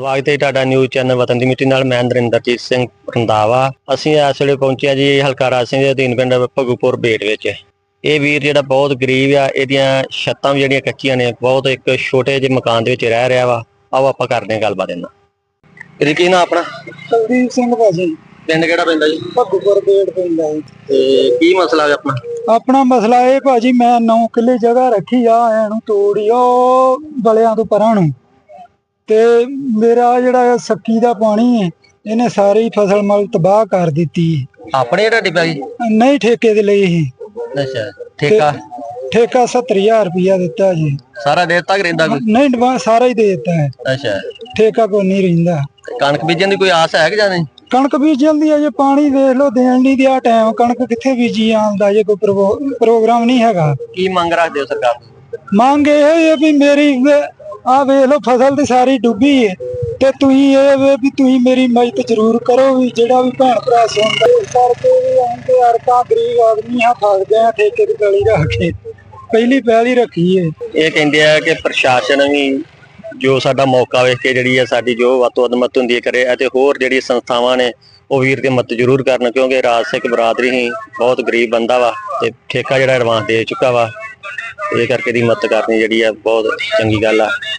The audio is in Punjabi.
ਸਵਾਗਤ ਹੈ ਤੁਹਾਡਾ ਨਿਊਜ਼ ਚੈਨਲ ਵਤਨ ਦੀ ਮਿੱਟੀ ਨਾਲ। ਮੈਂ ਨਰਿੰਦਰਜੀਤ ਸਿੰਘ ਰੰਦਾਵਾ ਅਸੀਂ ਇਸ ਵੇਲੇ ਪਹੁੰਚੇ ਹਾਂ ਜੀ ਹਲਕਾ ਰਾਜਸਿੰਘ ਦੇ ਅਧੀਨ ਪਿੰਡ ਭਗੂਪੁਰ ਬੇਟ ਵਿੱਚ। ਇਹ ਵੀਰ ਜਿਹੜਾ ਬਹੁਤ ਗਰੀਬ ਆ ਇਹਦੀਆਂ ਛੱਤਾਂ ਵੀ ਜਿਹੜੀਆਂ ਕੱਚੀਆਂ ਨੇ ਬਹੁਤ ਇੱਕ ਛੋਟੇ ਜਿਹੇ ਮਕਾਨ ਦੇ ਵਿੱਚ ਰਹਿ ਰਿਹਾ ਵਾ। ਆਓ ਆਪਾਂ ਕਰਦੇ ਹਾਂ ਗੱਲਬਾਤ ਇਹਨਾਂ ਇਹਦੀ ਕੀ ਨਾ ਆਪਣਾ? ਕੁਲਦੀਪ ਸਿੰਘ ਭਾਜੀ ਪਿੰਡ ਕਿਹੜਾ ਪੈਂਦਾ ਜੀ? ਭੱਗੂਪੁਰ ਗੇਟ ਪੈਂਦਾ ਹੈ ਤੇ ਕੀ ਮਸਲਾ ਹੈ ਆਪਣਾ? ਆਪਣਾ ਮਸਲਾ ਇਹ ਭਾਜੀ ਮੈਂ 9 ਕਿੱਲੇ ਜਗ੍ਹਾ ਰੱਖੀ ਆ ਇਹਨੂੰ ਤੋੜੀ ਉਹ ਬਲਿਆਂ ਤੋਂ ਪਰਾਂ ਨੂੰ। ਤੇ ਮੇਰਾ ਜਿਹੜਾ ਸੱਕੀ ਦਾ ਪਾਣੀ ਹੈ ਇਹਨੇ ਸਾਰੀ ਫਸਲ ਮਲ ਤਬਾਹ ਕਰ ਦਿੱਤੀ ਹੈ। ਆਪਣੇ ਤੁਹਾਡੀ ਭਾਈ ਨਹੀਂ ਠੇਕੇ ਦੇ ਲਈ ਸੀ। ਅੱਛਾ ਠੇਕਾ? ਠੇਕਾ 70000 ਰੁਪਇਆ ਦਿੱਤਾ ਜੀ। ਸਾਰਾ ਦੇਰ ਤੱਕ ਰਹਿੰਦਾ ਕੋਈ? ਨਹੀਂ ਡਵਾ ਸਾਰਾ ਹੀ ਦੇ ਦਿੱਤਾ ਹੈ। ਅੱਛਾ। ਠੇਕਾ ਕੋਈ ਨਹੀਂ ਰਹਿੰਦਾ। ਤੇ ਕਣਕ ਬੀਜਣ ਦੀ ਕੋਈ ਆਸ ਹੈ ਕਿ ਜਾਂ ਨਹੀਂ? ਕਣਕ ਬੀਜਣ ਦੀ ਅਜੇ ਪਾਣੀ ਦੇਖ ਲਓ ਦੇਣ ਨਹੀਂ ਦਿਆ ਟਾਈਮ ਕਣਕ ਕਿੱਥੇ ਬੀਜੀ ਆਉਂਦਾ ਜੇ ਕੋਈ ਪ੍ਰੋ- ਪ੍ਰੋਗਰਾਮ ਨਹੀਂ ਹੈਗਾ। ਕੀ ਮੰਗ ਰੱਖਦੇ ਹੋ ਸਰਕਾਰ ਤੋਂ? ਮੰਗ ਇਹ ਹੈ ਵੀ ਮੇਰੀ ਆ ਵੇਖ ਲਓ, ਫਸਲ ਤੇ ਸਾਰੀ ਡੁੱਬੀ ਹੈ ਤੇ ਤੁਸੀਂ ਇਹ ਵੇ ਵੀ ਤੁਸੀਂ ਮੇਰੀ ਮਦਦ ਜ਼ਰੂਰ ਕਰੋ ਵੀ ਜਿਹੜਾ ਵੀ ਭੈਣ ਭਰਾ ਸੁਣਦਾ, ਇਸ ਕਰਕੇ ਵੀ ਆਂਦੇ ਯਾਰ ਤਾਂ ਗਰੀਬ ਆਦਮੀ ਆ ਫਸ ਆ, ਠੇਕੇ ਦੀ ਗਲੀ ਰੱਖ ਕੇ। ਪਹਿਲੀ ਪਹਿਲੀ ਰੱਖੀ ਹੈ ਇਹ ਕਹਿੰਦੇ ਆ ਕਿ ਪ੍ਰਸ਼ਾਸਨ ਵੀ ਜੋ ਸਾਡਾ ਮੌਕਾ ਵੇਖ ਕੇ ਜਿਹੜੀ ਆ ਸਾਡੀ ਜੋ ਵੱਧ ਤੋਂ ਵੱਧ ਮਦਦ ਹੁੰਦੀ ਹੈ ਕਰੇ, ਅਤੇ ਹੋਰ ਜਿਹੜੀ ਸੰਸਥਾਵਾਂ ਨੇ, ਉਹ ਵੀਰ ਦੀ ਮਦਦ ਜ਼ਰੂਰ ਕਰਨ, ਕਿਉਂਕਿ ਰਾਜ ਸਿੱਖ ਬਰਾਦਰੀ ਹੀ ਬਹੁਤ ਗਰੀਬ ਬੰਦਾ ਵਾ, ਤੇ ਠੇਕਾ ਜਿਹੜਾ ਐਡਵਾਂਸ ਦੇ ਚੁੱਕਾ ਵਾ। ਇਹ ਕਰਕੇ ਦੀ ਮਦਦ ਕਰਨੀ ਜਿਹੜੀ ਆ ਬਹੁਤ ਚੰਗੀ ਗੱਲ ਆ।